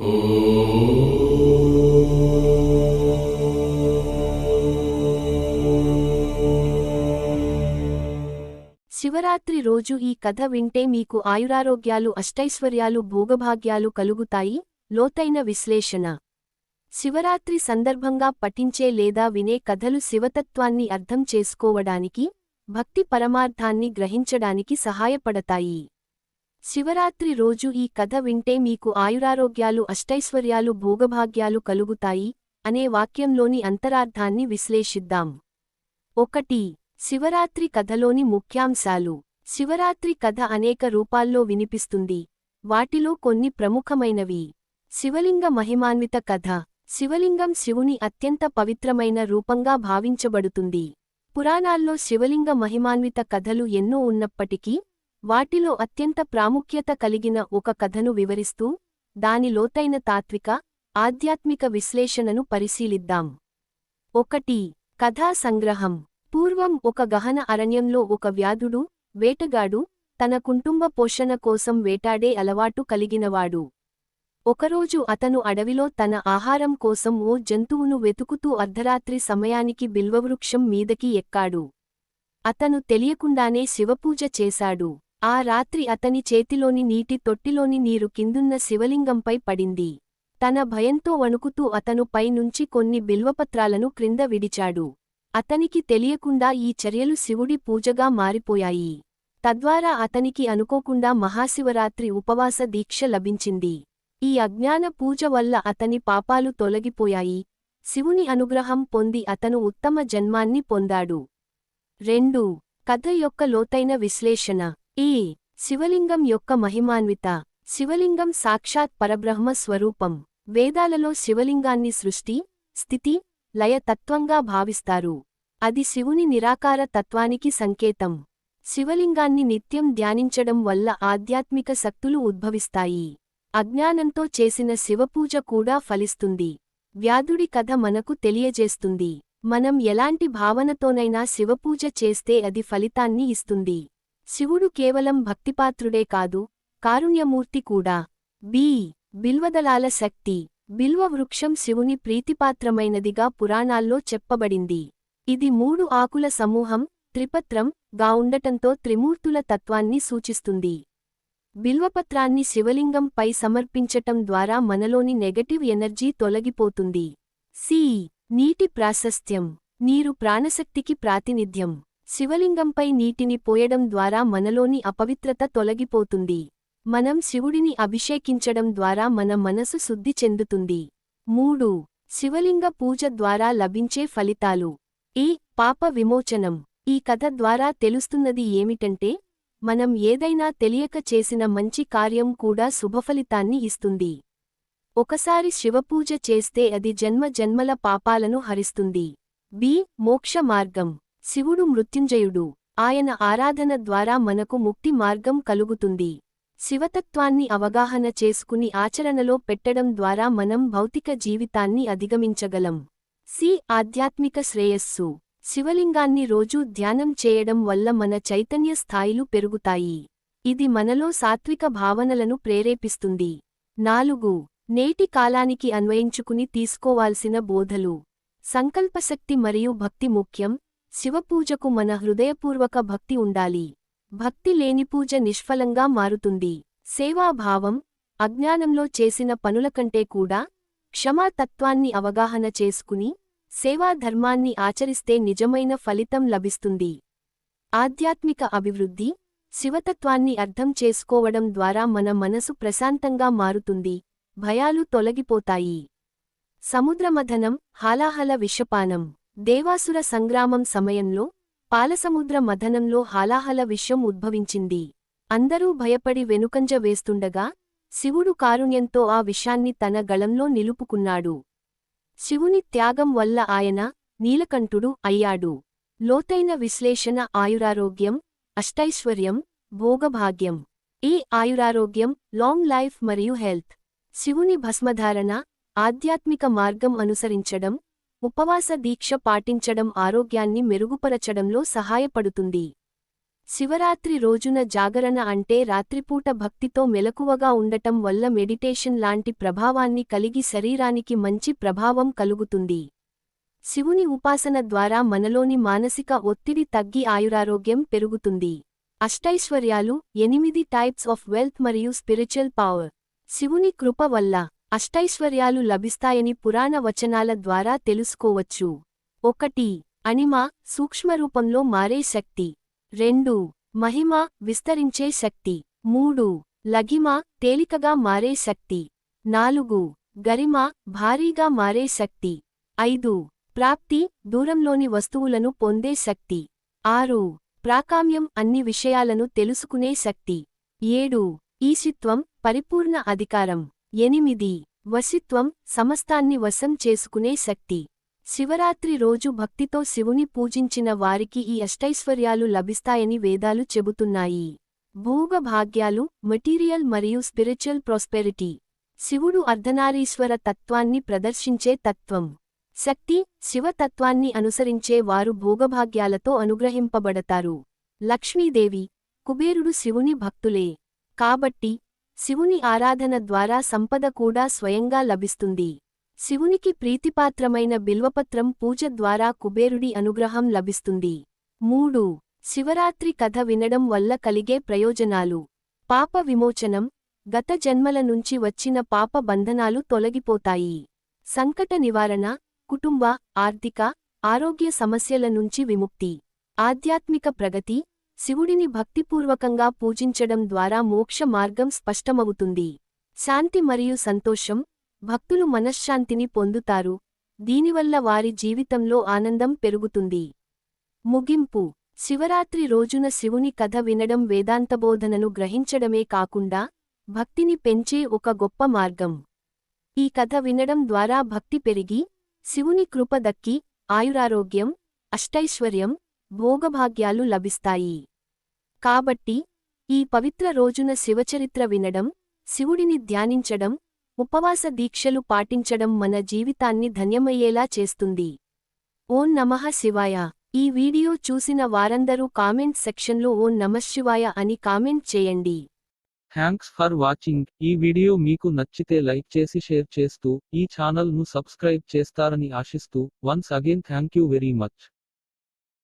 శివరాత్రి రోజు ఈ కథ వింటే మీకు ఆయురారోగ్యాలు అష్టైశ్వర్యాలు భోగభాగ్యాలు కలుగుతాయి. లోతైన విశ్లేషణ. శివరాత్రి సందర్భంగా పఠించే లేదా వినే కథలు శివతత్వాన్ని అర్థం చేసుకోవడానికి భక్తి పరమార్థాన్ని గ్రహించడానికి సహాయపడతాయి. శివరాత్రి రోజు ఈ కథ వింటే మీకు ఆయురారోగ్యాలు అష్టైశ్వర్యాలు భోగభాగ్యాలు కలుగుతాయి అనే వాక్యంలోని అంతరార్థాన్ని విశ్లేషిద్దాం. ఒకటి శివరాత్రి కథలోని ముఖ్యాంశాలు. శివరాత్రి కథ అనేక రూపాల్లో వినిపిస్తుంది. వాటిలో కొన్ని ప్రముఖమైనవి. శివలింగ మహిమాన్విత కథ. శివలింగం శివుని అత్యంత పవిత్రమైన రూపంగా భావించబడుతుంది. పురాణాల్లో శివలింగ మహిమాన్విత కథలు ఎన్నో ఉన్నప్పటికీ వాటిలో అత్యంత ప్రాముఖ్యత కలిగిన ఒక కథను వివరిస్తూ దాని లోతైన తాత్విక ఆధ్యాత్మిక విశ్లేషణను పరిశీలిద్దాం. ఒకటి కథా సంగ్రహం. పూర్వం ఒక గహన అరణ్యంలో ఒక వ్యాధుడు వేటగాడు తన కుటుంబ పోషణ కోసం వేటాడే అలవాటు కలిగినవాడు. ఒకరోజు అతను అడవిలో తన ఆహారం కోసం ఓ జంతువును వెతుకుతూ అర్ధరాత్రి సమయానికి బిల్వవృక్షం మీదకి ఎక్కాడు. అతను తెలియకుండానే శివపూజ చేశాడు. ఆ రాత్రి అతని చేతిలోని నీటి తొట్టిలోని నీరు కిందున్న శివలింగంపై పడింది. తన భయంతో వణుకుతూ అతను పైనుంచి కొన్ని బిల్వపత్రాలను క్రింద విడిచాడు. అతనికి తెలియకుండా ఈ చర్యలు శివుడి పూజగా మారిపోయాయి. తద్వారా అతనికి అనుకోకుండా మహాశివరాత్రి ఉపవాస దీక్ష లభించింది. ఈ అజ్ఞాన పూజ వల్ల అతని పాపాలు తొలగిపోయాయి. శివుని అనుగ్రహం పొంది అతను ఉత్తమ జన్మాన్ని పొందాడు. రెండు. కథ యొక్క లోతైన విశ్లేషణ. ఈ శివలింగం యొక్క మహిమాన్విత శివలింగం సాక్షాత్ పరబ్రహ్మ స్వరూపం. వేదాలలో శివలింగాన్ని సృష్టి స్థితి లయ తత్వంగా భావిస్తారు. అది శివుని నిరాకార తత్వానికి సంకేతం. శివలింగాన్ని నిత్యం ధ్యానించడం వల్ల ఆధ్యాత్మిక శక్తులు ఉద్భవిస్తాయి. అజ్ఞానంతో చేసిన శివపూజ కూడా ఫలిస్తుంది. వ్యాధుడి కథ మనకు తెలియజేస్తుంది. మనం ఎలాంటి భావనతోనైనా శివపూజ చేస్తే అది ఫలితాన్ని ఇస్తుంది. శివుడు కేవలం భక్తిపాత్రుడే కాదు కారుణ్యమూర్తి కూడా. బి. బిల్వదలాల శక్తి. బిల్వ వృక్షం శివుని ప్రీతిపాత్రమైనదిగా పురాణాల్లో చెప్పబడింది. ఇది మూడు ఆకుల సమూహం త్రిపత్రం గా ఉండటంతో త్రిమూర్తుల తత్వాన్ని సూచిస్తుంది. బిల్వపత్రాన్ని శివలింగంపై సమర్పించటం ద్వారా మనలోని నెగటివ్ ఎనర్జీ తొలగిపోతుంది. సి. నీటి ప్రాశస్త్యం. నీరు ప్రాణశక్తికి ప్రాతినిధ్యం. శివలింగంపై నీటిని పోయడం ద్వారా మనలోని అపవిత్రత తొలగిపోతుంది. మనం శివుడిని అభిషేకించడం ద్వారా మన మనసు శుద్ధి చెందుతుంది. మూడు. శివలింగ పూజ ద్వారా లభించే ఫలితాలు. ఈ పాప విమోచనం. ఈ కథ ద్వారా తెలుస్తున్నది ఏమిటంటే మనం ఏదైనా తెలియక చేసిన మంచి కార్యం కూడా శుభఫలితాన్ని ఇస్తుంది. ఒకసారి శివపూజ చేస్తే అది జన్మ జన్మల పాపాలను హరిస్తుంది. బి. మోక్ష మార్గం. శివుడు మృత్యుంజయుడు. ఆయన ఆరాధన ద్వారా మనకు ముక్తి మార్గం కలుగుతుంది. శివతత్వాన్ని అవగాహన చేసుకుని ఆచరణలో పెట్టడం ద్వారా మనం భౌతిక జీవితాన్ని అధిగమించగలం. సి. ఆధ్యాత్మిక శ్రేయస్సు. శివలింగాన్ని రోజూ ధ్యానం చేయడం వల్ల మన చైతన్య స్థాయిలు పెరుగుతాయి. ఇది మనలో సాత్విక భావనలను ప్రేరేపిస్తుంది. నాలుగు. నేటి కాలానికి అన్వయించుకుని తీసుకోవాల్సిన బోధలు. సంకల్పశక్తి మరియు భక్తి ముఖ్యం. శివపూజకు మన హృదయపూర్వక భక్తి ఉండాలి. భక్తి లేని పూజ నిష్ఫలంగా మారుతుంది. సేవాభావం అజ్ఞానంలో చేసిన పనుల కంటే కూడా క్షమాతత్వాన్ని అవగాహన చేసుకుని సేవాధర్మాన్ని ఆచరిస్తే నిజమైన ఫలితం లభిస్తుంది. ఆధ్యాత్మిక అభివృద్ధి శివతత్వాన్ని అర్థం చేసుకోవడం ద్వారా మన మనసు ప్రశాంతంగా మారుతుంది. భయాలు తొలగిపోతాయి. సముద్రమథనం హాలాహల విషపానం. దేవాసుర సంగ్రామం సమయంలో పాలసముద్ర మథనంలో హాలాహల విషయం ఉద్భవించింది. అందరూ భయపడి వెనుకంజ వేస్తుండగా శివుడు కారుణ్యంతో ఆ విషాన్ని తన గళంలో నిలుపుకున్నాడు. శివుని త్యాగం వల్ల ఆయన నీలకంఠుడు అయ్యాడు. లోతైన విశ్లేషణ ఆయురారోగ్యం అష్టైశ్వర్యం భోగభాగ్యం. ఈ ఆయురారోగ్యం లాంగ్ లైఫ్ మరియు హెల్త్ శివుని భస్మధారణ ఆధ్యాత్మిక మార్గం అనుసరించడం ఉపవాస దీక్ష పాటించడం ఆరోగ్యాన్ని మెరుగుపరచడంలో సహాయపడుతుంది. శివరాత్రి రోజున జాగరణ అంటే రాత్రిపూట భక్తితో మెలకువగా ఉండటం వల్ల మెడిటేషన్ లాంటి ప్రభావాన్ని కలిగి శరీరానికి మంచి ప్రభావం కలుగుతుంది. శివుని ఉపాసన ద్వారా మనలోని మానసిక ఒత్తిడి తగ్గి ఆయురారోగ్యం పెరుగుతుంది. అష్టైశ్వర్యాలు ఎనిమిది టైప్స్ ఆఫ్ వెల్త్ మరియు స్పిరిచువల్ పవర్. శివుని కృప వల్ల అష్టైశ్వర్యాలు లభిస్తాయని పురాణ వచనాల ద్వారా తెలుసుకోవచ్చు. ఒకటి అణిమ సూక్ష్మరూపంలో మారే శక్తి. రెండు మహిమ విస్తరించే శక్తి. మూడు లగిమ తేలికగా మారే శక్తి. నాలుగు గరిమ భారీగా మారే శక్తి. ఐదు ప్రాప్తి దూరంలోని వస్తువులను పొందే శక్తి. ఆరు ప్రాకామ్యం అన్ని విషయాలను తెలుసుకునే శక్తి. ఏడు ఈశిత్వం పరిపూర్ణ అధికారం. ఎనిమిది. వశిత్వం సమస్తాన్ని వశం చేసుకునే శక్తి. శివరాత్రి రోజు భక్తితో శివుని పూజించిన వారికి ఈ అష్టైశ్వర్యాలు లభిస్తాయని వేదాలు చెబుతున్నాయి. భోగభాగ్యాలు మెటీరియల్ మరియు స్పిరిచువల్ ప్రాస్పెరిటీ. శివుడు అర్ధనారీశ్వర తత్వాన్ని ప్రదర్శించే తత్వం. శక్తి శివతత్వాన్ని అనుసరించే వారు భోగభాగ్యాలతో అనుగ్రహింపబడతారు. లక్ష్మీదేవి కుబేరుడు శివుని భక్తులే. కాబట్టి శివుని ఆరాధన ద్వారా సంపద కూడా స్వయంగా లభిస్తుంది. శివునికి ప్రీతిపాత్రమైన బిల్వపత్రం పూజ ద్వారా కుబేరుడి అనుగ్రహం లభిస్తుంది. మూడు. శివరాత్రి కథ వినడం వల్ల కలిగే ప్రయోజనాలు. పాప విమోచనం గత జన్మల నుంచి వచ్చిన పాప బంధనాలు తొలగిపోతాయి. సంకట నివారణ కుటుంబ ఆర్థిక ఆరోగ్య సమస్యల నుంచి విముక్తి. ఆధ్యాత్మిక ప్రగతి శివుడిని భక్తిపూర్వకంగా పూజించడం ద్వారా మోక్ష మార్గం స్పష్టమవుతుంది. శాంతి మరియు సంతోషం భక్తులు మనశ్శాంతిని పొందుతారు. దీనివల్ల వారి జీవితంలో ఆనందం పెరుగుతుంది. ముగింపు. శివరాత్రి రోజున శివుని కథ వినడం వేదాంతబోధనను గ్రహించడమే కాకుండా భక్తిని పెంచే ఒక గొప్ప మార్గం. ఈ కథ వినడం ద్వారా భక్తి పెరిగి శివుని కృప దక్కి ఆయురారోగ్యం అష్టైశ్వర్యం భోగభాగ్యాలు లభిస్తాయి. కాబట్టి ఈ పవిత్ర రోజున శివచరిత్ర వినడం శివుడిని ధ్యానించడం ఉపవాస దీక్షలు పాటించడం మన జీవితాన్ని ధన్యమయ్యేలా చేస్తుంది. ఓం నమః శివాయ. ఈ వీడియో చూసిన వారందరూ కామెంట్ సెక్షన్లో ఓం నమశివాయ అని కామెంట్ చేయండి. థ్యాంక్స్ ఫర్ వాచింగ్ ఈ వీడియో మీకు నచ్చితే లైక్ చేసి షేర్ చేస్తూ ఈ ఛానల్ను సబ్స్క్రైబ్ చేస్తారని ఆశిస్తూ once again thank you very much